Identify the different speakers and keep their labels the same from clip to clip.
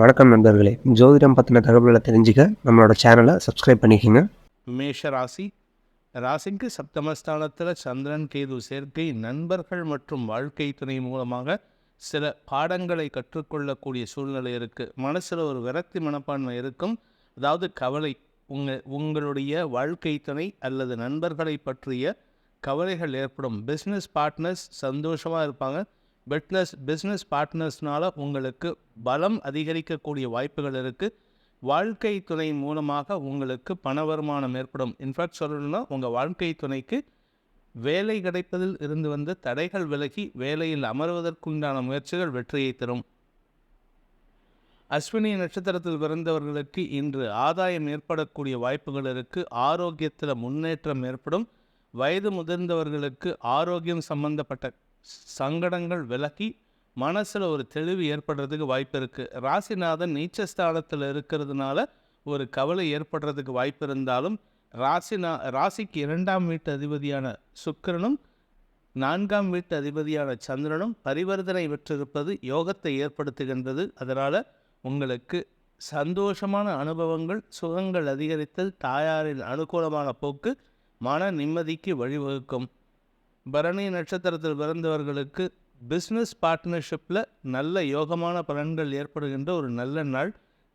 Speaker 1: வணக்கம் நண்பர்களே. ஜோதிடம் பற்றின தகவல்களை தெரிஞ்சுக்க நம்மளோட சேனலை சப்ஸ்கிரைப் பண்ணிக்கோங்க.
Speaker 2: மேஷ ராசி. ராசிக்கு சப்தமஸ்தானத்தில் சந்திரன் கேது சேர்க்கை நண்பர்கள் மற்றும் வாழ்க்கை துணை மூலமாக சில பாடங்களை கற்றுக்கொள்ளக்கூடிய சூழ்நிலை இருக்குது மனசில் ஒரு விரக்தி மனப்பான்மை இருக்கும். அதாவது கவலை உங்கள் உங்களுடைய வாழ்க்கை துணை அல்லது நண்பர்களை பற்றிய கவலைகள் ஏற்படும். பிஸ்னஸ் பார்ட்னர்ஸ் சந்தோஷமாக இருப்பாங்க. பிட்னஸ் பிஸ்னஸ் பார்ட்னர்ஸ்னால் உங்களுக்கு பலம் அதிகரிக்கக்கூடிய வாய்ப்புகள் இருக்குது வாழ்க்கை துணை மூலமாக உங்களுக்கு பண வருமானம் ஏற்படும். இன்ஃபேக்ட் சொல்லணும்னா உங்கள் வாழ்க்கை துணைக்கு வேலை கிடைப்பதில் இருந்து வந்த தடைகள் விலகி வேலையில் அமர்வதற்குண்டான முயற்சிகள் வெற்றியை தரும். அஸ்வினி நட்சத்திரத்தில் பிறந்தவர்களுக்கு இன்று ஆதாயம் ஏற்படக்கூடிய வாய்ப்புகள் இருக்குது ஆரோக்கியத்தில் முன்னேற்றம் ஏற்படும். வயது முதிர்ந்தவர்களுக்கு ஆரோக்கியம் சம்பந்தப்பட்ட சங்கடங்கள் விலகி மனசில் ஒரு தெளிவு ஏற்படுறதுக்கு வாய்ப்பு இருக்குது ராசிநாதன் நீச்சஸ்தானத்தில் இருக்கிறதுனால ஒரு கவலை ஏற்படுறதுக்கு வாய்ப்பு இருந்தாலும் ராசினா ராசிக்கு இரண்டாம் வீட்டு அதிபதியான சுக்கிரனும் நான்காம் வீட்டு அதிபதியான சந்திரனும் பரிவர்த்தனை பெற்றிருப்பது யோகத்தை ஏற்படுத்துகின்றது. அதனால் உங்களுக்கு சந்தோஷமான அனுபவங்கள் சுகங்கள் அதிகரித்தல் தாயாரின் அனுகூலமான போக்கு மன நிம்மதிக்கு வழிவகுக்கும். பரணி நட்சத்திரத்தில் பிறந்தவர்களுக்கு பிஸ்னஸ் பார்ட்னர்ஷிப்பில் நல்ல யோகமான பலன்கள் ஏற்படுகின்ற ஒரு நல்ல நாள்.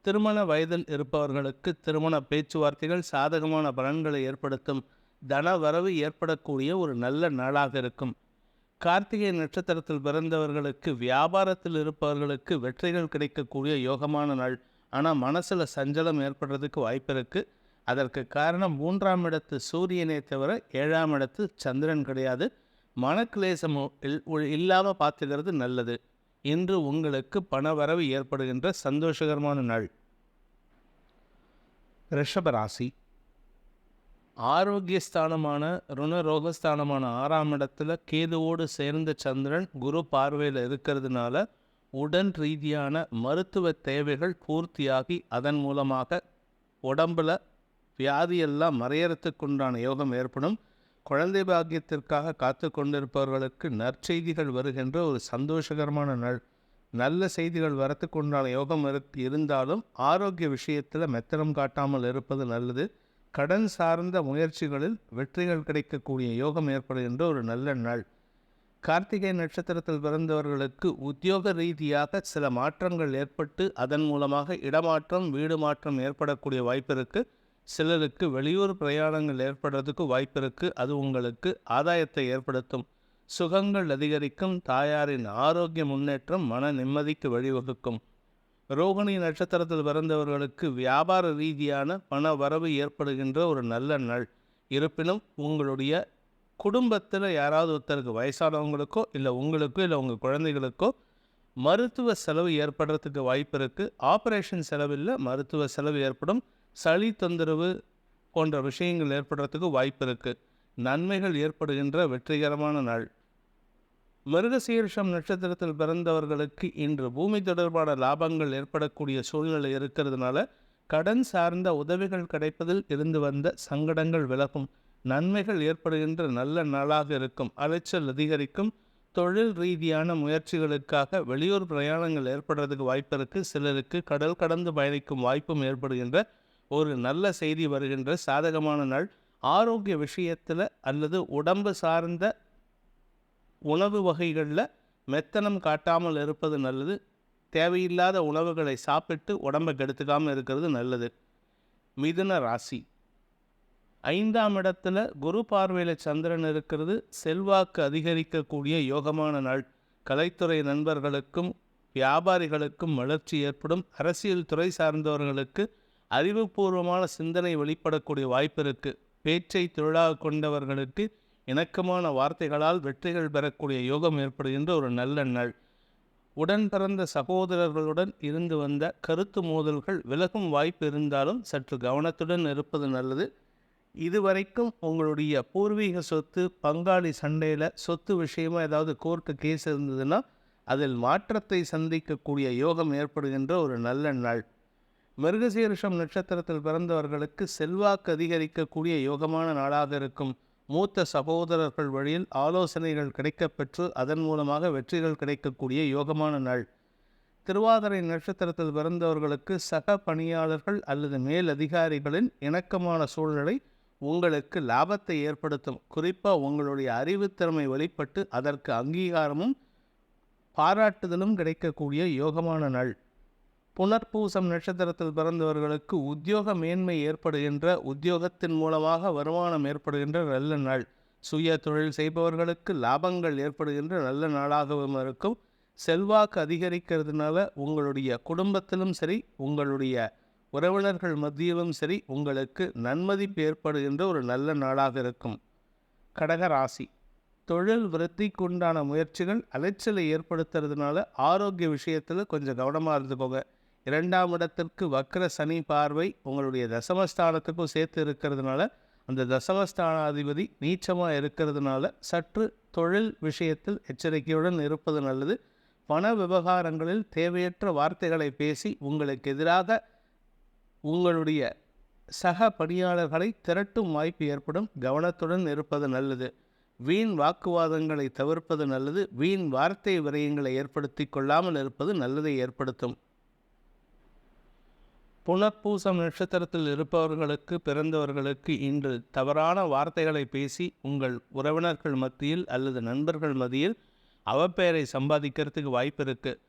Speaker 2: திருமண வயதில் இருப்பவர்களுக்கு திருமண பேச்சுவார்த்தைகள் சாதகமான பலன்களை ஏற்படுத்தும். தன வரவு ஏற்படக்கூடிய ஒரு நல்ல நாளாக இருக்கும். கார்த்திகை நட்சத்திரத்தில் பிறந்தவர்களுக்கு வியாபாரத்தில் இருப்பவர்களுக்கு வெற்றிகள் கிடைக்கக்கூடிய யோகமான நாள். ஆனால் மனசில் சஞ்சலம் ஏற்படுறதுக்கு வாய்ப்பு இருக்குது அதற்கு காரணம் மூன்றாம் இடத்து சூரியனை தவிர ஏழாம் இடத்து சந்திரன் கிடையாது. மனக்லேசம் இல்லாமல் பார்த்துக்கிறது நல்லது. இன்று உங்களுக்கு பணவரவு ஏற்படுகின்ற சந்தோஷகரமான நாள். ரிஷபராசி ஆரோக்கியஸ்தானமான ருணரோகஸ்தானமான ஆறாம் இடத்துல கேதுவோடு சேர்ந்த சந்திரன் குரு பார்வையில் இருக்கிறதுனால உடல் ரீதியான மருத்துவ தேவைகள் பூர்த்தியாகி அதன் மூலமாக உடம்புல வியாதியெல்லாம் மறையறத்துக்குண்டான யோகம் ஏற்படும். குழந்தை பாக்கியத்திற்காக காத்து கொண்டிருப்பவர்களுக்கு நற்செய்திகள் வருகின்ற ஒரு சந்தோஷகரமான நாள். நல்ல செய்திகள் வரத்துக்குண்டான யோகம் இருந்தாலும் ஆரோக்கிய விஷயத்தில் மெத்தனம் காட்டாமல் இருப்பது நல்லது. கடன் சார்ந்த முயற்சிகளில் வெற்றிகள் கிடைக்கக்கூடிய யோகம் ஏற்படுகின்ற ஒரு நல்ல நாள். கார்த்திகை நட்சத்திரத்தில் பிறந்தவர்களுக்கு உத்தியோக ரீதியாக சில மாற்றங்கள் ஏற்பட்டு அதன் மூலமாக இடமாற்றம் வீடு மாற்றம் ஏற்படக்கூடிய வாய்ப்பு இருக்குது சிலருக்கு வெளியூர் பிரயாணங்கள் ஏற்படுறதுக்கு வாய்ப்பு இருக்குது அது உங்களுக்கு ஆதாயத்தை ஏற்படுத்தும். சுகங்கள் அதிகரிக்கும். தாயாரின் ஆரோக்கிய முன்னேற்றம் மன நிம்மதிக்கு வழிவகுக்கும். ரோகிணி நட்சத்திரத்தில் பிறந்தவர்களுக்கு வியாபார ரீதியான பண வரவு ஏற்படுகின்ற ஒரு நல்ல நாள். இருப்பினும் உங்களுடைய குடும்பத்தில் யாராவது ஒருத்தருக்கு வயசானவங்களுக்கோ இல்லை உங்களுக்கோ இல்லை உங்கள் குழந்தைகளுக்கோ மருத்துவ செலவு ஏற்படுறதுக்கு வாய்ப்பு இருக்குது ஆப்ரேஷன் செலவில் மருத்துவ செலவு ஏற்படும். சளி தொந்தரவு போன்ற விஷயங்கள் ஏற்படுறதுக்கு வாய்ப்பு இருக்குது நன்மைகள் ஏற்படுகின்ற வெற்றிகரமான நாள். மிருகசீர்ஷம் நட்சத்திரத்தில் பிறந்தவர்களுக்கு இன்று பூமி தொடர்பான லாபங்கள் ஏற்படக்கூடிய சூழ்நிலை இருக்கிறதுனால கடன் சார்ந்த உதவிகள் கிடைப்பதில் இருந்து வந்த சங்கடங்கள் விலகும். நன்மைகள் ஏற்படுகின்ற நல்ல நாளாக இருக்கும். அலைச்சல் அதிகரிக்கும். தொழில் ரீதியான முயற்சிகளுக்காக வெளியூர் பிரயாணங்கள் ஏற்படுறதுக்கு வாய்ப்பு இருக்குது சிலருக்கு கடல் கடந்து பயணிக்கும் வாய்ப்பும் ஏற்படுகின்ற ஒரு நல்ல செய்தி வருகின்ற சாதகமான நாள். ஆரோக்கிய விஷயத்தில் அல்லது உடம்பு சார்ந்த உணவு வகைகளில் மெத்தனம் காட்டாமல் இருப்பது நல்லது. தேவையில்லாத உணவுகளை சாப்பிட்டு உடம்பை கெடுத்துக்காமல் இருக்கிறது நல்லது. மிதுன ராசி. ஐந்தாம் இடத்துல குரு பார்வையில் சந்திரன் இருக்கிறது. செல்வாக்கு அதிகரிக்கக்கூடிய யோகமான நாள். கலைத்துறை நண்பர்களுக்கும் வியாபாரிகளுக்கும் வளர்ச்சி ஏற்படும். அரசியல் துறை சார்ந்தவர்களுக்கு அறிவுபூர்வமான சிந்தனை வெளிப்படக்கூடிய வாய்ப்பு இருக்குது பேச்சை தொழிலாக கொண்டவர்களுக்கு இணக்கமான வார்த்தைகளால் வெற்றிகள் பெறக்கூடிய யோகம் ஏற்படுகின்ற ஒரு நல்ல நாள். உடன் பிறந்த சகோதரர்களுடன் இருந்து வந்த கருத்து மோதல்கள் விலகும் வாய்ப்பு இருந்தாலும் சற்று கவனத்துடன் இருப்பது நல்லது. இதுவரைக்கும் உங்களுடைய பூர்வீக சொத்து பங்காளி சண்டையில் சொத்து விஷயமாக ஏதாவது கோர்ட்டு கேஸ் இருந்ததுன்னா அதில் மாற்றத்தை சந்திக்கக்கூடிய யோகம் ஏற்படுகின்ற ஒரு நல்ல நாள். மிருகசீரிஷம் நட்சத்திரத்தில் பிறந்தவர்களுக்கு செல்வாக்கு அதிகரிக்கக்கூடிய யோகமான நாளாக இருக்கும். மூத்த சகோதரர்கள் வழியில் ஆலோசனைகள் கிடைக்கப்பெற்று அதன் மூலமாக வெற்றிகள் கிடைக்கக்கூடிய யோகமான நாள். திருவாதிரை நட்சத்திரத்தில் பிறந்தவர்களுக்கு சக பணியாளர்கள் அல்லது மேல் அதிகாரிகளின் இணக்கமான சூழ்நிலை உங்களுக்கு லாபத்தை ஏற்படுத்தும். குறிப்பாக உங்களுடைய அறிவுத்திறமை வெளிப்பட்டு அதற்கு அங்கீகாரமும் பாராட்டுதலும் கிடைக்கக்கூடிய யோகமான நாள். புனர்பூசம் நட்சத்திரத்தில் பிறந்தவர்களுக்கு உத்தியோக மேன்மை ஏற்படுகின்ற உத்தியோகத்தின் மூலமாக வருமானம் ஏற்படுகின்ற நல்ல நாள். சுய தொழில் செய்பவர்களுக்கு லாபங்கள் ஏற்படுகின்ற நல்ல நாளாகவும் இருக்கும். செல்வாக்கு அதிகரிக்கிறதுனால உங்களுடைய குடும்பத்திலும் சரி உங்களுடைய உறவினர்கள் மத்தியிலும் சரி உங்களுக்கு நன்மதிப்பு ஏற்படுகின்ற ஒரு நல்ல நாளாக இருக்கும். கடக ராசி. தொழில் விருத்திக்கு உண்டான முயற்சிகள் அலைச்சலை ஏற்படுத்துறதுனால ஆரோக்கிய விஷயத்தில் கொஞ்சம் கவனமாக இருந்துக்கோங்க. இரண்டாம் இடத்திற்கு வக்ர சனி பார்வை உங்களுடைய தசமஸ்தானத்துக்கும் சேர்த்து இருக்கிறதுனால அந்த தசமஸ்தானாதிபதி நீச்சமாக இருக்கிறதுனால சற்று தொழில் விஷயத்தில் எச்சரிக்கையுடன் இருப்பது நல்லது. பண விவகாரங்களில் தேவையற்ற வார்த்தைகளை பேசி உங்களுக்கு எதிராக உங்களுடைய சக பணியாளர்களை திரட்டும் வாய்ப்பு ஏற்படும். கவனத்துடன் இருப்பது நல்லது. வீண் வாக்குவாதங்களை தவிர்ப்பது நல்லது. வீண் வார்த்தை விரயங்களை ஏற்படுத்தி கொள்ளாமல் இருப்பது நல்லதை ஏற்படுத்தும். புனப்பூசம் நட்சத்திரத்தில் இருப்பவர்களுக்கு பிறந்தவர்களுக்கு இன்று தவறான வார்த்தைகளை பேசி உங்கள் உறவினர்கள் மத்தியில் அல்லது நண்பர்கள் மத்தியில் அவப்பெயரை சம்பாதிக்கிறதுக்கு வாய்ப்பு இருக்குது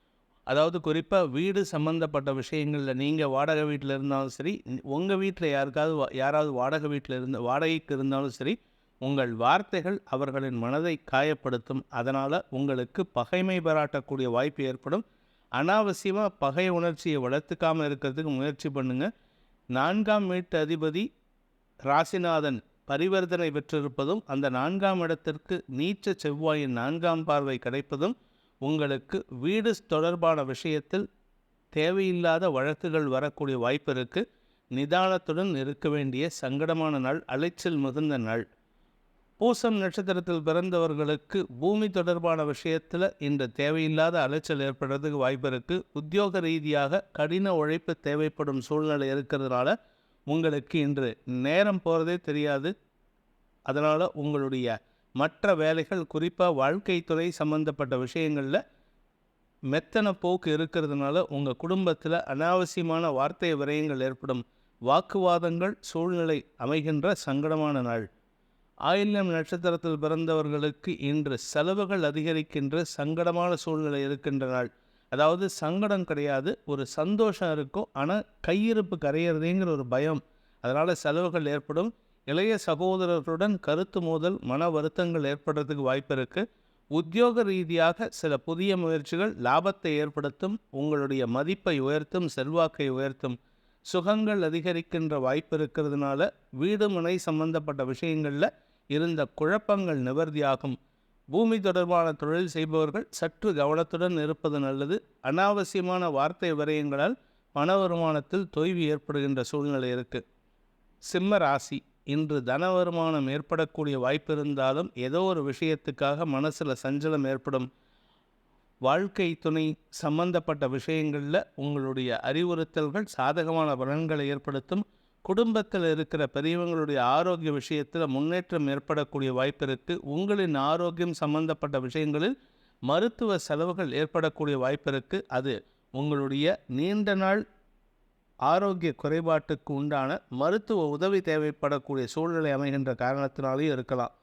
Speaker 2: அதாவது குறிப்பாக வீடு சம்மந்தப்பட்ட விஷயங்களில் நீங்கள் வாடகை வீட்டில் இருந்தாலும் சரி உங்கள் வீட்டில் யாருக்காவது வா- யாராவது வாடகை வீட்டில் இருந்து வாடகைக்கு இருந்தாலும் சரி உங்கள் வார்த்தைகள் அவர்களின் மனதை காயப்படுத்தும். அதனால் உங்களுக்கு பகைமை பாராட்டக்கூடிய வாய்ப்பு ஏற்படும். அனாவசியமாக பகை உணர்ச்சியை வளர்த்துக்காமல் இருக்கிறதுக்கு முயற்சி பண்ணுங்கள் நான்காம் வீட்டு அதிபதி ராசிநாதன் பரிவர்த்தனை பெற்றிருப்பதும் அந்த நான்காம் இடத்திற்கு நீச்ச செவ்வாயின் நான்காம் பார்வை கிடைப்பதும் உங்களுக்கு வீடு தொடர்பான விஷயத்தில் தேவையில்லாத வழக்குகள் வரக்கூடிய வாய்ப்பு இருக்குது நிதானத்துடன் இருக்க வேண்டிய சங்கடமான நாள் அலைச்சல் மிகுந்த நாள். பூசம் நட்சத்திரத்தில் பிறந்தவர்களுக்கு பூமி தொடர்பான விஷயத்தில் இந்த தேவையில்லாத அலைச்சல் ஏற்படுறதுக்கு வாய்ப்பு இருக்குது உத்தியோக ரீதியாக கடின உழைப்பு தேவைப்படும் சூழ்நிலை இருக்கிறதுனால உங்களுக்கு இன்று நேரம் போகிறதே தெரியாது. அதனால் உங்களுடைய மற்ற வேலைகள் குறிப்பாக வாழ்க்கைத்துறை சம்பந்தப்பட்ட விஷயங்களில் மெத்தன போக்கு இருக்கிறதுனால உங்கள் குடும்பத்தில் அனாவசியமான வார்த்தை விரயங்கள் ஏற்படும். வாக்குவாதங்கள் சூழ்நிலை அமைகின்ற சங்கடமான நாள். ஆயில்யம் நட்சத்திரத்தில் பிறந்தவர்களுக்கு இன்று செலவுகள் அதிகரிக்கின்ற சங்கடமான சூழ்நிலை இருக்கின்ற நாள். அதாவது சங்கடம் கிடையாது ஒரு சந்தோஷம் இருக்கும் ஆனால் கையிருப்பு கரையிறதுங்கிற ஒரு பயம். அதனால் செலவுகள் ஏற்படும். இளைய சகோதரர்களுடன் கருத்து மோதல் மன வருத்தங்கள் ஏற்படுறதுக்கு வாய்ப்பு இருக்குது உத்தியோக ரீதியாக சில புதிய முயற்சிகள் லாபத்தை ஏற்படுத்தும் உங்களுடைய மதிப்பை உயர்த்தும் செல்வாக்கை உயர்த்தும். சுகங்கள் அதிகரிக்கின்ற வாய்ப்பு இருக்கிறதுனால வீடு மனை சம்பந்தப்பட்ட விஷயங்களில் இருந்த குழப்பங்கள் நிவர்த்தியாகும். பூமி தொடர்பான தொழில் செய்பவர்கள் சற்று கவனத்துடன் இருப்பது நல்லது. அனாவசியமான வார்த்தை விரயங்களால் பண வருமானத்தில் தொய்வு ஏற்படுகின்ற சூழ்நிலை இருக்கு. சிம்ம ராசி இன்று தன வருமானம் ஏற்படக்கூடிய வாய்ப்பு இருந்தாலும் ஏதோ ஒரு விஷயத்துக்காக மனசில் சஞ்சலம் ஏற்படும். வாழ்க்கை துணை சம்பந்தப்பட்ட விஷயங்களில் உங்களுடைய அறிவுறுத்தல்கள் சாதகமான பலன்களை ஏற்படுத்தும். குடும்பத்தில் இருக்கிற பெரியவங்களுடைய ஆரோக்கிய விஷயத்தில் முன்னேற்றம் ஏற்படக்கூடிய வாய்ப்பு இருக்குது உங்களின் ஆரோக்கியம் சம்பந்தப்பட்ட விஷயங்களில் மருத்துவ செலவுகள் ஏற்படக்கூடிய வாய்ப்பு இருக்குது அது உங்களுடைய நீண்ட நாள் ஆரோக்கிய குறைபாட்டுக்கு உண்டான மருத்துவ உதவி தேவைப்படக்கூடிய சூழ்நிலை அமைகின்ற காரணத்தினாலேயும் இருக்கலாம்.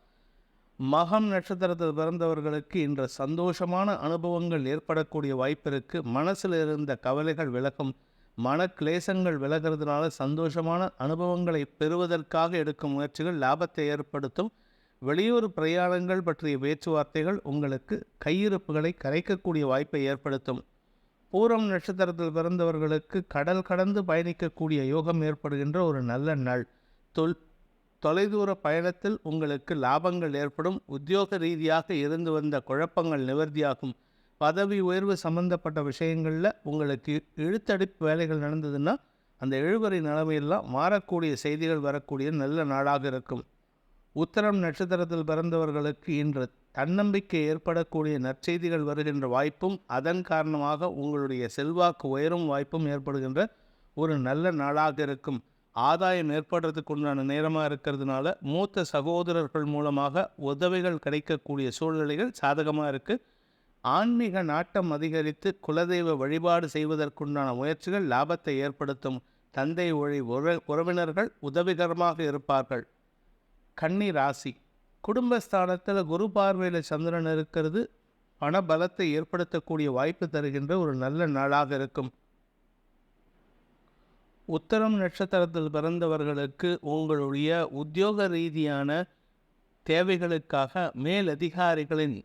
Speaker 2: மகம் நட்சத்திரத்தில் பிறந்தவர்களுக்கு இன்று சந்தோஷமான அனுபவங்கள் ஏற்படக்கூடிய வாய்ப்பு மனசில் இருந்த கவலைகள் விலகும் மன கிளேசங்கள் விலகிறதுனால சந்தோஷமான அனுபவங்களை பெறுவதற்காக எடுக்கும் முயற்சிகள் லாபத்தை ஏற்படுத்தும். வெளியூர் பிரயாணங்கள் பற்றிய பேச்சுவார்த்தைகள் உங்களுக்கு கையிருப்புகளை கரைக்கக்கூடிய வாய்ப்பை ஏற்படுத்தும். பூரம் நட்சத்திரத்தில் பிறந்தவர்களுக்கு கடல் கடந்து பயணிக்கக்கூடிய யோகம் ஏற்படுகின்ற ஒரு நல்ல நாள். தொல் தொலைதூர பயணத்தில் உங்களுக்கு லாபங்கள் ஏற்படும். உத்தியோக ரீதியாக இருந்து வந்த குழப்பங்கள் நிவர்த்தியாகும். பதவி உயர்வு சம்பந்தப்பட்ட விஷயங்களில் உங்களுக்கு இழுத்தடிப்பு வேலைகள் நடந்ததுன்னா அந்த இழுவறை நிலைமையெல்லாம் மாறக்கூடிய செய்திகள் வரக்கூடிய நல்ல நாளாக இருக்கும். உத்தரம் நட்சத்திரத்தில் பிறந்தவர்களுக்கு இன்று தன்னம்பிக்கை ஏற்படக்கூடிய நற்செய்திகள் வருகின்ற வாய்ப்பும் அதன் காரணமாக உங்களுடைய செல்வாக்கு உயரும் வாய்ப்பும் ஏற்படுகின்ற ஒரு நல்ல நாளாக இருக்கும். ஆதாயம் ஏற்படுறதுக்கு உண்டான நேரமாக இருக்கிறதுனால மூத்த சகோதரர்கள் மூலமாக உதவிகள் கிடைக்கக்கூடிய சூழ்நிலைகள் சாதகமாக இருக்குது ஆன்மீக நாட்டம் அதிகரித்து குலதெய்வ வழிபாடு செய்வதற்குண்டான முயற்சிகள் லாபத்தை ஏற்படுத்தும். தந்தை ஒழி உறவினர்கள் உதவிகரமாக இருப்பார்கள். கன்னி ராசி. குடும்பஸ்தானத்தில் குரு பார்வையில் சந்திரன் இருக்கிறது. பணபலத்தை ஏற்படுத்தக்கூடிய வாய்ப்பு தருகின்ற ஒரு நல்ல நாளாக இருக்கும். உத்தரம் நட்சத்திரத்தில் பிறந்தவர்களுக்கு உங்களுடைய உத்தியோக ரீதியான தேவைகளுக்காக மேலதிகாரிகளின்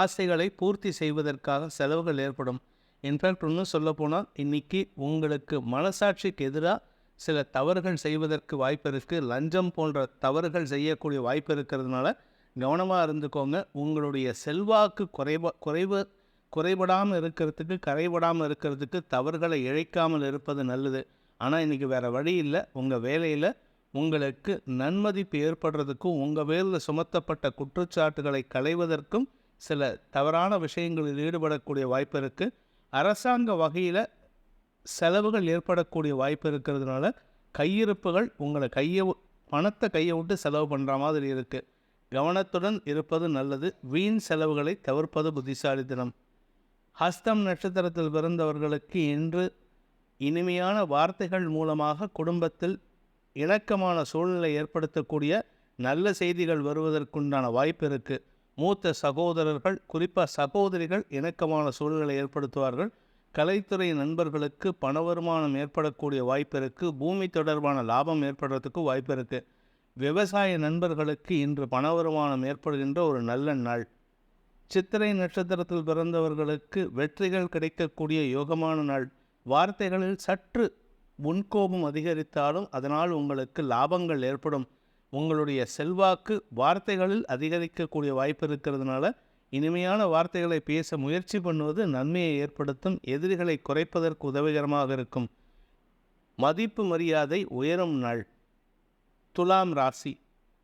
Speaker 2: ஆசைகளை பூர்த்தி செய்வதற்காக செலவுகள் ஏற்படும். இன்ஃபேக்ட் இன்னும் சொல்லப்போனால் இன்னைக்கு உங்களுக்கு மனசாட்சிக்கு எதிராக சில தவறுகள் செய்வதற்கு வாய்ப்பு இருக்குது லஞ்சம் போன்ற தவறுகள் செய்யக்கூடிய வாய்ப்பு இருக்கிறதுனால கவனமாக இருந்துக்கோங்க. உங்களுடைய செல்வாக்கு குறைவ குறைவு குறைபடாமல் இருக்கிறதுக்கு கரைபடாமல் இருக்கிறதுக்கு தவறுகளை இழைக்காமல் இருப்பது நல்லது. ஆனால் இன்றைக்கி வேறு வழி இல்லை. உங்கள் வேலையில் உங்களுக்கு நன்மதிப்பு ஏற்படுறதுக்கும் உங்கள் வேலையில் சுமத்தப்பட்ட குற்றச்சாட்டுகளை களைவதற்கும் சில தவறான விஷயங்களில் ஈடுபடக்கூடிய வாய்ப்பு இருக்குது அரசாங்க வகையில் செலவுகள் ஏற்படக்கூடிய வாய்ப்பு இருக்கிறதுனால கையிருப்புகள் உங்களை கையை பணத்தை கையை விட்டு செலவு பண்ணுற மாதிரி இருக்குது கவனத்துடன் இருப்பது நல்லது. வீண் செலவுகளை தவிர்ப்பது புத்திசாலித்தனம் ஹஸ்தம் நட்சத்திரத்தில் பிறந்தவர்களுக்கு இன்று இனிமையான வார்த்தைகள் மூலமாக குடும்பத்தில் இணக்கமான சூழ்நிலை ஏற்படுத்தக்கூடிய நல்ல செய்திகள் வருவதற்குண்டான வாய்ப்பு இருக்குது மூத்த சகோதரர்கள் குறிப்பாக சகோதரிகள் இணக்கமான சூழ்நிலை ஏற்படுத்துவார்கள். கலைத்துறை நண்பர்களுக்கு பண வருமானம் ஏற்படக்கூடிய வாய்ப்பு இருக்குது பூமி தொடர்பான லாபம் ஏற்படுறதுக்கு வாய்ப்பு இருக்குது விவசாய நண்பர்களுக்கு இன்று பண வருமானம் ஏற்படுகின்ற ஒரு நல்ல நாள். சித்திரை நட்சத்திரத்தில் பிறந்தவர்களுக்கு வெற்றிகள் கிடைக்கக்கூடிய யோகமான நாள். வார்த்தைகளில் சற்று முன்கோபம் அதிகரித்தாலும் அதனால் உங்களுக்கு லாபங்கள் ஏற்படும். உங்களுடைய செல்வாக்கு வார்த்தைகளில் அதிகரிக்கக்கூடிய வாய்ப்பு இருக்கிறதுனால இனிமையான வார்த்தைகளை பேச முயற்சி பண்ணுவது நன்மையை ஏற்படுத்தும் எதிரிகளை குறைப்பதற்கு உதவிகரமாக இருக்கும். மதிப்பு மரியாதை உயரும் நாள். துலாம் ராசி.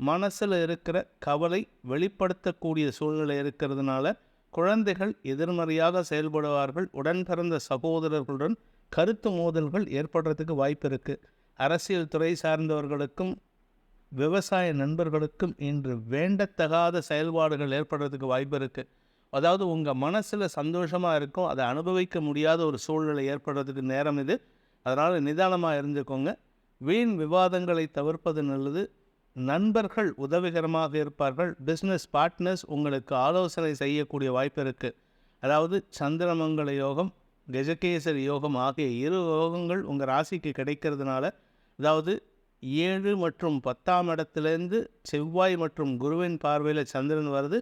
Speaker 2: மனசில் இருக்கிற கவலை வெளிப்படுத்தக்கூடிய சூழ்நிலை இருக்கிறதுனால குழந்தைகள் எதிர்மறையாக செயல்படுவார்கள். உடன் பிறந்த சகோதரர்களுடன் கருத்து மோதல்கள் ஏற்படுறதுக்கு வாய்ப்பு இருக்குது அரசியல் துறை சார்ந்தவர்களுக்கும் விவசாய நண்பர்களுக்கும் இன்று வேண்டத்தகாத செயல்பாடுகள் ஏற்படுறதுக்கு வாய்ப்பு இருக்குது அதாவது உங்கள் மனசில் சந்தோஷமாக இருக்கும் அதை அனுபவிக்க முடியாத ஒரு சூழ்நிலை ஏற்படுறதுக்கு நேரம் இது. அதனால் நிதானமாக இருந்துக்கோங்க. வீண் விவாதங்களை தவிர்ப்பது நல்லது. நண்பர்கள் உதவிகரமாக இருப்பார்கள். பிஸ்னஸ் பார்ட்னர்ஸ் உங்களுக்கு ஆலோசனை செய்யக்கூடிய வாய்ப்பு இருக்குது அதாவது சந்திரமங்கல யோகம் கஜகேசரி யோகம் ஆகிய இரு யோகங்கள் உங்கள் ராசிக்கு கிடைக்கிறதுனால அதாவது ஏழு மற்றும் பத்தாம் இடத்துலேருந்து செவ்வாய் மற்றும் குருவின் பார்வையில் சந்திரன் வருது.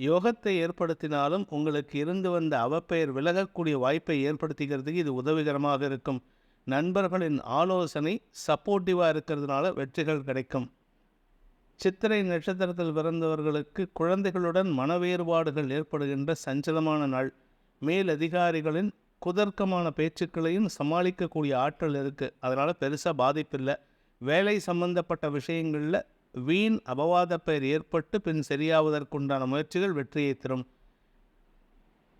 Speaker 2: யோகத்தை ஏற்படுத்தினாலும் உங்களுக்கு இருந்து வந்த அவப்பெயர் விலகக்கூடிய வாய்ப்பை ஏற்படுத்திக்கிறதுக்கு இது உதவிகரமாக இருக்கும். நண்பர்களின் ஆலோசனை சப்போர்ட்டிவாக இருக்கிறதுனால வெற்றிகள் கிடைக்கும். சித்திரை நட்சத்திரத்தில் பிறந்தவர்களுக்கு குழந்தைகளுடன் மனவேறுபாடுகள் ஏற்படுகின்ற சஞ்சலமான நாள். மேலதிகாரிகளின் குதர்க்கமான பேச்சுக்களையும் சமாளிக்கக்கூடிய ஆற்றல் இருக்குது அதனால் பெருசாக பாதிப்பில்லை வேலை சம்பந்தப்பட்ட விஷயங்களில் வீண் அபவாத பெயர் ஏற்பட்டு பின் சரியாவதற்குண்டான முயற்சிகள் வெற்றியை தரும்.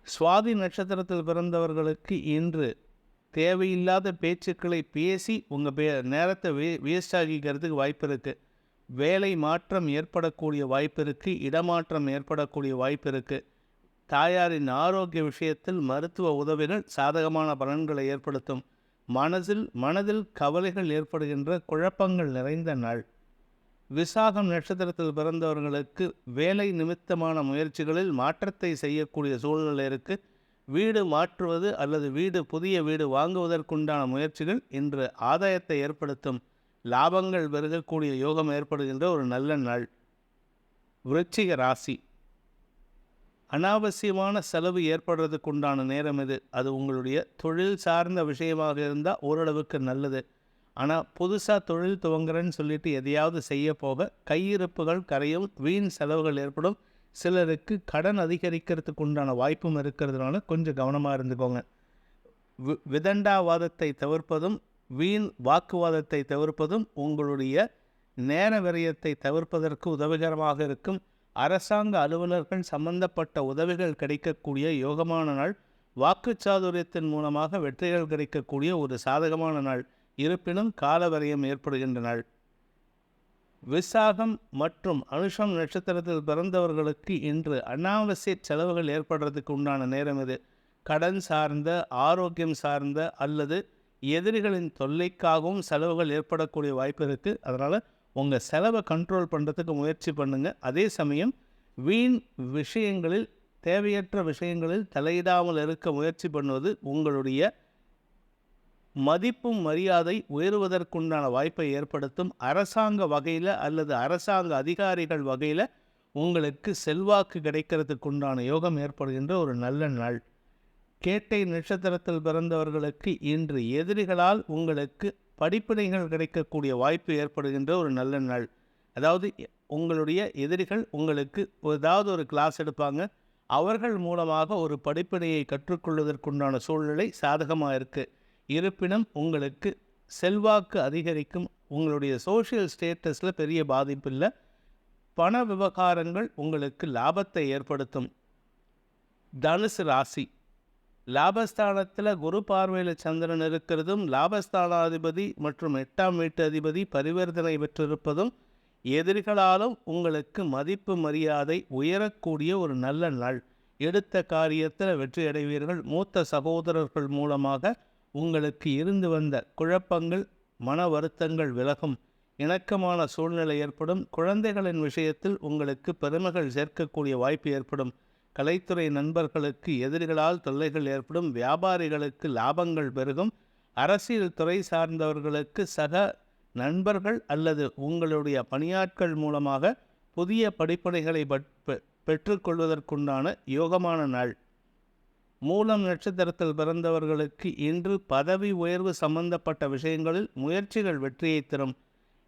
Speaker 2: சுவாதி நட்சத்திரத்தில் பிறந்தவர்களுக்கு இன்று தேவையில்லாத பேச்சுக்களை பேசி உங்கள் பே நேரத்தை வே வேஸ்ட் ஆகிக்கிறதுக்கு வாய்ப்பு இருக்குது வேலை மாற்றம் ஏற்படக்கூடிய வாய்ப்பு இருக்குது இடமாற்றம் ஏற்படக்கூடிய வாய்ப்பு இருக்குது தாயாரின் ஆரோக்கிய விஷயத்தில் மருத்துவ உதவிகள் சாதகமான பலன்களை ஏற்படுத்தும். மனதில் மனதில் கவலைகள் ஏற்படுகின்ற குழப்பங்கள் நிறைந்த நாள். விசாகம் நட்சத்திரத்தில் பிறந்தவர்களுக்கு வேலை நிமித்தமான முயற்சிகளில் மாற்றத்தை செய்யக்கூடிய சூழ்நிலை இருக்குது வீடு மாற்றுவது அல்லது வீடு புதிய வீடு வாங்குவதற்குண்டான முயற்சிகள் இன்று ஆதாயத்தை ஏற்படுத்தும். லாபங்கள் பெருகக்கூடிய யோகம் ஏற்படுகின்ற ஒரு நல்ல நாள். விருச்சிக ராசி. அனாவசியமான செலவு ஏற்படுறதுக்குண்டான நேரம் இது அது உங்களுடைய தொழில் சார்ந்த விஷயமாக இருந்தால் ஓரளவுக்கு நல்லது. ஆனால் புதுசாக தொழில் துவங்குறேன்னு சொல்லிட்டு எதையாவது செய்ய போக கையிருப்புகள் கரையும் வீண் செலவுகள் ஏற்படும். சிலருக்கு கடன் அதிகரிக்கிறதுக்கு உண்டான வாய்ப்பும் இருக்கிறதுனால கொஞ்சம் கவனமாக இருந்துக்கோங்க. வி- விதண்டாவாதத்தை தவிர்ப்பதும் வீண் வாக்குவாதத்தை தவிர்ப்பதும் உங்களுடைய நேர விரயத்தை தவிர்ப்பதற்கு உதவிகரமாக இருக்கும். அரசாங்க அலுவலர்கள் சம்பந்தப்பட்ட உதவிகள் கிடைக்கக்கூடிய யோகமான நாள் வாக்குச்சாதுரியத்தின் மூலமாக வெற்றிகள் கிடைக்கக்கூடிய ஒரு சாதகமான நாள். இருப்பினும் காலவரையம் ஏற்படுகின்ற நாள். விசாகம் மற்றும் அனுஷம் நட்சத்திரத்தில் பிறந்தவர்களுக்கு இன்று அனாவசிய செலவுகள் ஏற்படுறதுக்கு உண்டான நேரம் இது. கடன் சார்ந்த ஆரோக்கியம் சார்ந்த அல்லது எதிரிகளின் தொல்லைக்காகவும் செலவுகள் ஏற்படக்கூடிய வாய்ப்பு இருக்குது அதனால் உங்கள் செலவை கண்ட்ரோல் பண்ணுறதுக்கு முயற்சி பண்ணுங்கள் அதே சமயம் வீண் விஷயங்களில் தேவையற்ற விஷயங்களில் தலையிடாமல் இருக்க முயற்சி பண்ணுவது உங்களுடைய மதிப்பும் மரியாதை உயருவதற்குண்டான வாய்ப்பை ஏற்படுத்தும். அரசாங்க வகையில் அல்லது அரசாங்க அதிகாரிகள் வகையில் உங்களுக்கு செல்வாக்கு கிடைக்கிறதுக்குண்டான யோகம் ஏற்படுகின்ற ஒரு நல்ல நாள். கேட்டை நட்சத்திரத்தில் பிறந்தவர்களுக்கு இன்று எதிரிகளால் உங்களுக்கு படிப்பினைகள் கிடைக்கக்கூடிய வாய்ப்பு ஏற்படுகின்ற ஒரு நல்ல நாள். அதாவது உங்களுடைய எதிரிகள் உங்களுக்கு ஏதாவது ஒரு கிளாஸ் எடுப்பாங்க. அவர்கள் மூலமாக ஒரு படிப்பினையை கற்றுக்கொள்வதற்குண்டான சூழ்நிலை சாதகமாக இருக்குது இருப்பினும் உங்களுக்கு செல்வாக்கு அதிகரிக்கும். உங்களுடைய சோஷியல் ஸ்டேட்டஸில் பெரிய பாதிப்பு இல்லை. பண விவகாரங்கள் உங்களுக்கு லாபத்தை ஏற்படுத்தும். தனுசு ராசி. லாபஸ்தானத்தில் குரு பார்வையில் சந்திரன் இருக்கிறதும் லாபஸ்தானாதிபதி மற்றும் எட்டாம் வீட்டு அதிபதி பரிவர்த்தனை பெற்றிருப்பதும் எதிரிகளாலும் உங்களுக்கு மதிப்பு மரியாதை உயரக்கூடிய ஒரு நல்ல நாள். எடுத்த காரியத்தில் வெற்றி அடைவீர்கள். மூத்த சகோதரர்கள் மூலமாக உங்களுக்கு இருந்து வந்த குழப்பங்கள் மன வருத்தங்கள் விலகும். இணக்கமான சூழ்நிலை ஏற்படும். குழந்தைகளின் விஷயத்தில் உங்களுக்கு பெருமைகள் சேர்க்கக்கூடிய வாய்ப்பு ஏற்படும். கலைத்துறை நண்பர்களுக்கு எதிரிகளால் தொல்லைகள் ஏற்படும் வியாபாரிகளுக்கு லாபங்கள் பெருகும். அரசியல் துறை சார்ந்தவர்களுக்கு சக நண்பர்கள் அல்லது உங்களுடைய பணியாட்கள் மூலமாக புதிய படிப்பனைகளை பெற்றுக்கொள்வதற்குண்டான யோகமான நாள். மூலம் நட்சத்திரத்தில் பிறந்தவர்களுக்கு இன்று பதவி உயர்வு சம்பந்தப்பட்ட விஷயங்களில் முயற்சிகள் வெற்றியை தரும்.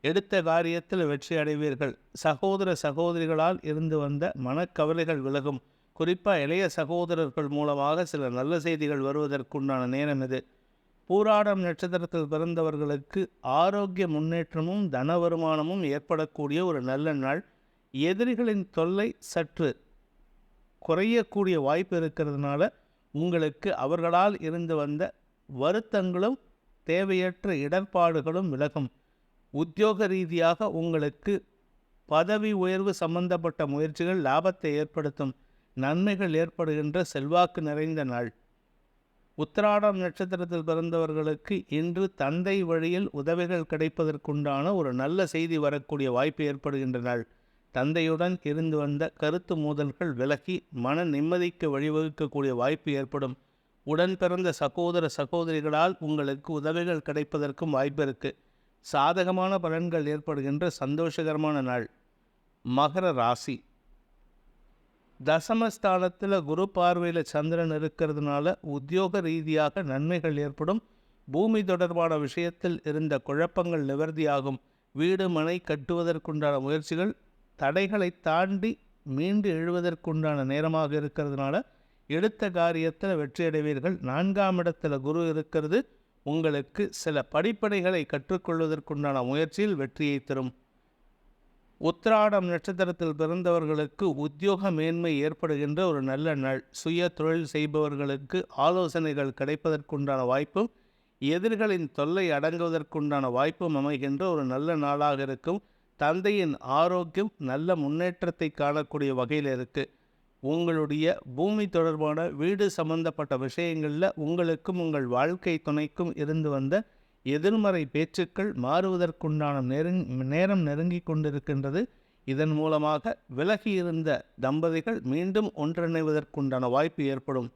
Speaker 2: எடுத்த காரியத்தில் வெற்றி அடைவீர்கள். சகோதர சகோதரிகளால் இருந்து வந்த மனக்கவலைகள் விலகும். குறிப்பாக இளைய சகோதரர்கள் மூலமாக சில நல்ல செய்திகள் வருவதற்குண்டான நேரம் இது. பூராடம் நட்சத்திரத்தில் பிறந்தவர்களுக்கு ஆரோக்கிய முன்னேற்றமும் தன வருமானமும் ஏற்படக்கூடிய ஒரு நல்ல நாள். எதிரிகளின் தொல்லை சற்று குறையக்கூடிய வாய்ப்பு இருக்கிறதுனால உங்களுக்கு அவர்களால் இருந்து வந்த வருத்தங்களும் தேவையற்ற இடர்பாடுகளும் விலகும். உத்தியோக ரீதியாக உங்களுக்கு பதவி உயர்வு சம்பந்தப்பட்ட முயற்சிகள் லாபத்தை ஏற்படுத்தும். நன்மைகள் ஏற்படுகின்ற செல்வாக்கு நிறைந்த நாள். உத்திராடம் நட்சத்திரத்தில் பிறந்தவர்களுக்கு இன்று தந்தை வழியில் உதவிகள் கிடைப்பதற்குண்டான ஒரு நல்ல செய்தி வரக்கூடிய வாய்ப்பு ஏற்படுகின்ற நாள். தந்தையுடன் இருந்து வந்த கருத்து மோதல்கள் விலகி மன நிம்மதிக்கு வழிவகுக்கக்கூடிய வாய்ப்பு ஏற்படும். உடன் பிறந்த சகோதர சகோதரிகளால் உங்களுக்கு உதவிகள் கிடைப்பதற்கும் வாய்ப்பு இருக்குது சாதகமான பலன்கள் ஏற்படுகின்ற சந்தோஷகரமான நாள். மகர ராசி. தசமஸ்தானத்தில் குரு பார்வையில் சந்திரன் இருக்கிறதுனால உத்தியோக ரீதியாக நன்மைகள் ஏற்படும். பூமி தொடர்பான விஷயத்தில் இருந்த குழப்பங்கள் நிவர்த்தியாகும். வீடு மனை கட்டுவதற்குண்டான முயற்சிகள் தடைகளை தாண்டி மீண்டு எழுவதற்குண்டான நேரமாக இருக்கிறதுனால எடுத்த காரியத்தில் வெற்றியடைவீர்கள். நான்காம் இடத்துல குரு இருக்கிறது. உங்களுக்கு சில படிப்படைகளை கற்றுக்கொள்வதற்குண்டான முயற்சியில் வெற்றியை தரும். உத்திராடம் நட்சத்திரத்தில் பிறந்தவர்களுக்கு உத்தியோக மேன்மை ஏற்படுகின்ற ஒரு நல்ல நாள். சுய தொழில் செய்பவர்களுக்கு ஆலோசனைகள் கிடைப்பதற்குண்டான வாய்ப்பும் எதிர்களின் தொல்லை அடங்குவதற்குண்டான வாய்ப்பும் அமைகின்ற ஒரு நல்ல நாளாக இருக்கும். தந்தையின் ஆரோக்கியம் நல்ல முன்னேற்றத்தை காணக்கூடிய வகையில் இருக்குது உங்களுடைய பூமி தொடர்பான வீடு சம்பந்தப்பட்ட விஷயங்களில் உங்களுக்கும் உங்கள் வாழ்க்கை துணைக்கும் இருந்து வந்த எதிர்மறை பேச்சுக்கள் மாறுவதற்குண்டான நெருங் நேரம் நெருங்கி கொண்டிருக்கின்றது. இதன் மூலமாக விலகியிருந்த தம்பதிகள் மீண்டும் ஒன்றிணைவதற்குண்டான வாய்ப்பு ஏற்படும்.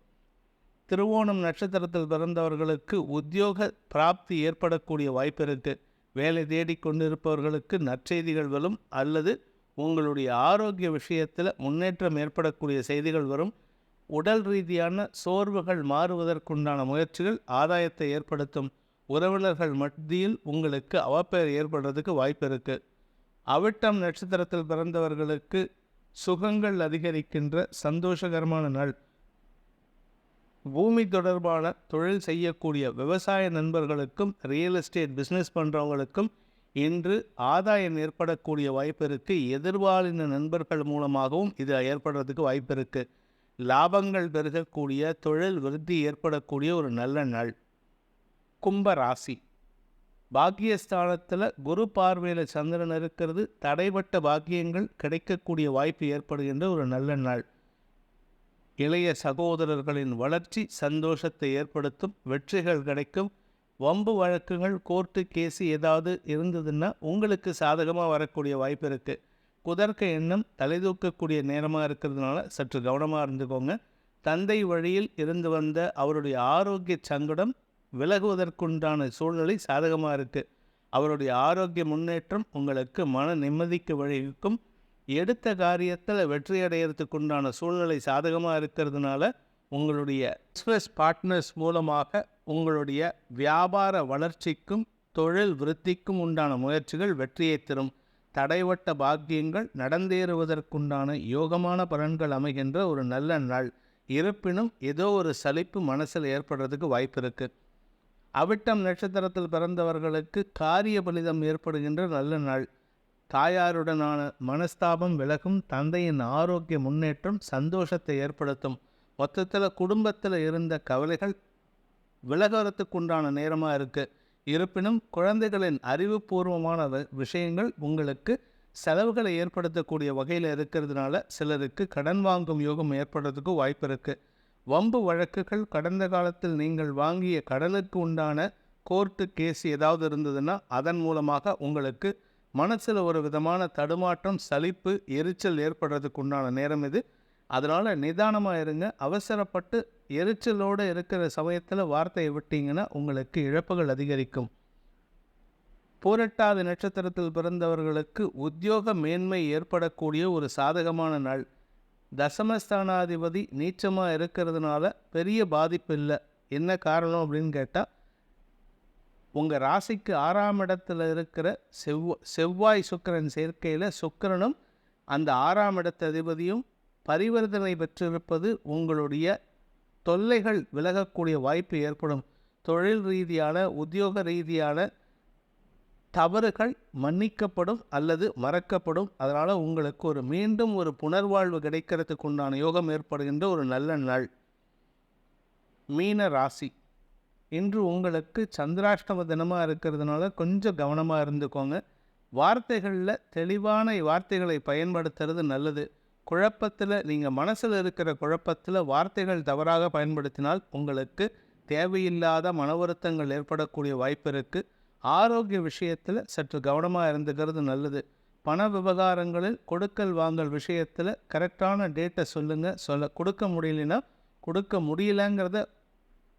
Speaker 2: திருவோணம் நட்சத்திரத்தில் பிறந்தவர்களுக்கு உத்தியோக பிராப்தி ஏற்படக்கூடிய வாய்ப்பு இருக்குது வேலை தேடி கொண்டிருப்பவர்களுக்கு நற்செய்திகள் வரும் அல்லது உங்களுடைய ஆரோக்கிய விஷயத்தில் முன்னேற்றம் ஏற்படக்கூடிய செய்திகள் வரும். உடல் ரீதியான சோர்வுகள் மாறுவதற்குண்டான முயற்சிகள் ஆதாயத்தை ஏற்படுத்தும். உறவினர்கள் மத்தியில் உங்களுக்கு அவப்பெயர் ஏற்படுறதுக்கு வாய்ப்பு இருக்குது அவிட்டம் நட்சத்திரத்தில் பிறந்தவர்களுக்கு சுகங்கள் அதிகரிக்கின்ற சந்தோஷகரமான நாள். பூமி தொடர்பான தொழில் செய்யக்கூடிய விவசாய நண்பர்களுக்கும் ரியல் எஸ்டேட் பிஸ்னஸ் பண்ணுறவங்களுக்கும் இன்று ஆதாயம் ஏற்படக்கூடிய வாய்ப்பு இருக்குது எதிர்பாலின நண்பர்கள் மூலமாகவும் இது ஏற்படுறதுக்கு வாய்ப்பு இருக்குது லாபங்கள் பெருகக்கூடிய தொழில் விருத்தி ஏற்படக்கூடிய ஒரு நல்ல நாள். கும்ப ராசி பாக்கியஸ்தானத்தில் குரு பார்வையில் சந்திரன் இருக்கிறது தடைப்பட்ட பாக்கியங்கள் கிடைக்கக்கூடிய வாய்ப்பு ஏற்படுகின்ற ஒரு நல்ல நாள். இளைய சகோதரர்களின் வளர்ச்சி சந்தோஷத்தை ஏற்படுத்தும் வெற்றிகள் கிடைக்கும். வம்பு வழக்குகள் கோர்ட்டு கேஸு ஏதாவது இருந்ததுன்னா உங்களுக்கு சாதகமாக வரக்கூடிய வாய்ப்பு இருக்குது குதர்க்க எண்ணம் தலைதூக்கக்கூடிய நேரமாக இருக்கிறதுனால சற்று கவனமாக இருந்துக்கோங்க. தந்தை வழியில் இருந்து வந்த அவருடைய ஆரோக்கிய சங்கடம் விலகுவதற்குண்டான சூழ்நிலை சாதகமாக இருக்குது அவருடைய ஆரோக்கிய முன்னேற்றம் உங்களுக்கு மன நிம்மதிக்கு வழிவிக்கும் எடுத்த காரியத்தில் வெற்றி அடையிறதுக்குண்டான சூழ்நிலை சாதகமாக இருக்கிறதுனால உங்களுடைய பிஸ்னஸ் பார்ட்னர்ஸ் மூலமாக உங்களுடைய வியாபார வளர்ச்சிக்கும் தொழில் விருத்திக்கும் உண்டான முயற்சிகள் வெற்றியை தரும். தடைவட்ட பாக்கியங்கள் நடந்தேறுவதற்குண்டான யோகமான பலன்கள் அமைகின்ற ஒரு நல்ல நாள். இருப்பினும் ஏதோ ஒரு சலிப்பு மனசில் ஏற்படுறதுக்கு வாய்ப்பு இருக்குது அவிட்டம் நட்சத்திரத்தில் பிறந்தவர்களுக்கு காரிய பலிதம் ஏற்படுகின்ற நல்ல நாள். தாயாருடனான மனஸ்தாபம் விலகும் தந்தையின் ஆரோக்கிய முன்னேற்றம் சந்தோஷத்தை ஏற்படுத்தும். மொத்தத்தில் குடும்பத்தில் இருந்த கவலைகள் விலகிறதுக்குண்டான நேரமாக இருக்குது இருப்பினும் குழந்தைகளின் அறிவுபூர்வமான விஷயங்கள் உங்களுக்கு செலவுகளை ஏற்படுத்தக்கூடிய வகையில் இருக்கிறதுனால சிலருக்கு கடன் வாங்கும் யோகம் ஏற்படுறதுக்கு வாய்ப்பு இருக்குது வம்பு வழக்குகள் கடந்த காலத்தில் நீங்கள் வாங்கிய கடனுக்கு உண்டான கோர்ட்டு கேஸ் ஏதாவது இருந்ததுன்னா அதன் மூலமாக உங்களுக்கு மனசில் ஒரு விதமான தடுமாற்றம் சலிப்பு எரிச்சல் ஏற்படுறதுக்கு உண்டான நேரம் இது. அதனால் நிதானமாக இருங்க. அவசரப்பட்டு எரிச்சலோடு இருக்கிற சமயத்தில் வார்த்தையை விட்டீங்கன்னா உங்களுக்கு இழப்புகள் அதிகரிக்கும். பூரட்டாதி நட்சத்திரத்தில் பிறந்தவர்களுக்கு உத்தியோக மேன்மை ஏற்படக்கூடிய ஒரு சாதகமான நாள். தசமஸ்தானாதிபதி நீச்சமாக இருக்கிறதுனால பெரிய பாதிப்பு இல்லை என்ன காரணம் அப்படின்னு கேட்டால் உங்கள் ராசிக்கு ஆறாம் இடத்துல இருக்கிற செவ்வ செவ்வாய் சுக்கரன் சேர்க்கையில் சுக்கிரனும் அந்த ஆறாம் இடத்த அதிபதியும் பரிவர்த்தனை பெற்றிருப்பது உங்களுடைய தொல்லைகள் விலகக்கூடிய வாய்ப்பு ஏற்படும். தொழில் ரீதியான உத்தியோக ரீதியான தவறுகள் மன்னிக்கப்படும் அல்லது மறக்கப்படும். அதனால் உங்களுக்கு ஒரு மீண்டும் ஒரு புனர்வாழ்வு கிடைக்கிறதுக்கு உண்டான யோகம் ஏற்படுகின்ற ஒரு நல்ல நாள். மீன ராசி. இன்று உங்களுக்கு சந்திராஷ்டம தினமாக இருக்கிறதுனால கொஞ்சம் கவனமாக இருந்துக்கோங்க. வார்த்தைகளில் தெளிவான வார்த்தைகளை பயன்படுத்துறது நல்லது. குழப்பத்தில் நீங்கள் மனசில் இருக்கிற குழப்பத்தில் வார்த்தைகள் தவறாக பயன்படுத்தினால் உங்களுக்கு தேவையில்லாத மன வருத்தங்கள் ஏற்படக்கூடிய வாய்ப்பு இருக்குது ஆரோக்கிய விஷயத்தில் சற்று கவனமாக இருந்துக்கிறது நல்லது. பண விவகாரங்களில் கொடுக்கல் வாங்கல் விஷயத்தில் கரெக்டான டேட்டை சொல்லுங்கள் சொல்ல கொடுக்க முடியலன்னா கொடுக்க முடியலங்கிறத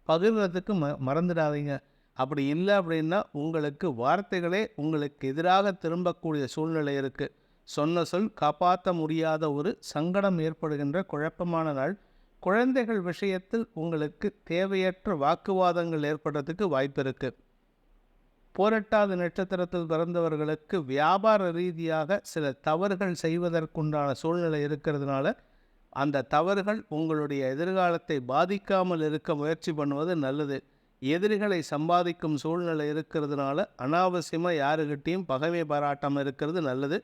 Speaker 2: பகிர்றதுக்கு ம மறந்துடாதீங்க. அப்படி இல்லை அப்படின்னா உங்களுக்கு வார்த்தைகளே உங்களுக்கு எதிராக திரும்பக்கூடிய சூழ்நிலை இருக்குது சொன்ன சொல் காப்பாற்ற முடியாத ஒரு சங்கடம் ஏற்படுகின்ற குழப்பமான நாள். குழந்தைகள் விஷயத்தில் உங்களுக்கு தேவையற்ற வாக்குவாதங்கள் ஏற்படுறதுக்கு வாய்ப்பு இருக்குது போரட்டாத நட்சத்திரத்தில் பிறந்தவர்களுக்கு வியாபார ரீதியாக சில தவறுகள் செய்வதற்குண்டான சூழ்நிலை இருக்கிறதுனால அந்த தவறுகள் உங்களுடைய எதிர்காலத்தை பாதிக்காமல் இருக்க முயற்சி பண்ணுவது நல்லது. எதிரிகளை சம்பாதிக்கும் சூழ்நிலை இருக்கிறதுனால அனாவசியமாக யாருக்கிட்டேயும் பகைமை பாராட்டாமல் இருக்கிறது நல்லது.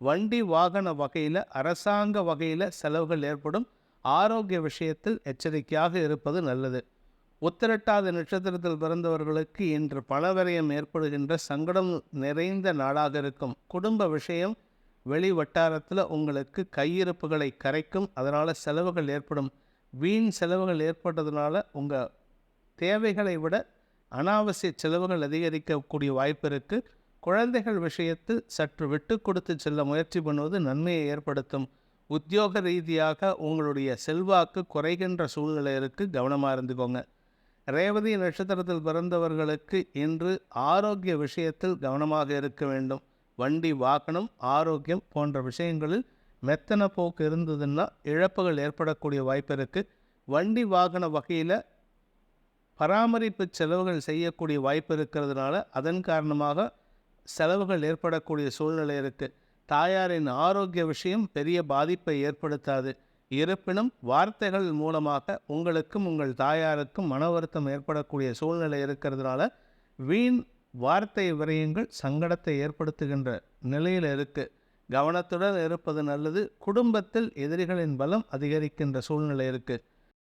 Speaker 2: வண்டி வாகன வகையில் அரசாங்க வகையில் செலவுகள் ஏற்படும். ஆரோக்கிய விஷயத்தில் எச்சரிக்கையாக இருப்பது நல்லது. உத்திரட்டாத நட்சத்திரத்தில் பிறந்தவர்களுக்கு இன்று பணவரையம் ஏற்படுகின்ற சங்கடம் நிறைந்த நாளாக இருக்கும். குடும்ப விஷயம் வெளி வட்டாரத்தில் உங்களுக்கு கையிருப்புகளை கரைக்கும். அதனால் செலவுகள் ஏற்படும். வீண் செலவுகள் ஏற்பட்டதுனால உங்கள் தேவைகளை விட அனாவசிய செலவுகள் அதிகரிக்கக்கூடிய வாய்ப்பு இருக்குது குழந்தைகள் விஷயத்தில் சற்று விட்டு கொடுத்து செல்ல முயற்சி பண்ணுவது நன்மையை ஏற்படுத்தும். உத்தியோக ரீதியாக உங்களுடைய செல்வாக்கு குறைகின்ற சூழ்நிலை இருக்குது கவனமாக இருந்துக்கோங்க. ரேவதி நட்சத்திரத்தில் பிறந்தவர்களுக்கு இன்று ஆரோக்கிய விஷயத்தில் கவனமாக இருக்க வேண்டும். வண்டி வாகனம் ஆரோக்கியம் போன்ற விஷயங்களில் மெத்தன போக்கு இருந்ததுன்னா இழப்புகள் ஏற்படக்கூடிய வாய்ப்பு இருக்குது வண்டி வாகன வகையில் பராமரிப்பு செலவுகள் செய்யக்கூடிய வாய்ப்பு இருக்கிறதுனால அதன் காரணமாக செலவுகள் ஏற்படக்கூடிய சூழ்நிலை இருக்குது தாயாரின் ஆரோக்கிய விஷயம் பெரிய பாதிப்பை ஏற்படுத்தாது. இருப்பினும் வார்த்தைகள் மூலமாக உங்களுக்கும் உங்கள் தாயாருக்கும் மன வருத்தம் ஏற்படக்கூடிய சூழ்நிலை இருக்கிறதுனால வீண் வார்த்தை விரயங்கள் சங்கடத்தை ஏற்படுத்துகின்ற நிலையில் இருக்குது கவனத்துடன் இருப்பது நல்லது. குடும்பத்தில் எதிரிகளின் பலம் அதிகரிக்கின்ற சூழ்நிலை இருக்குது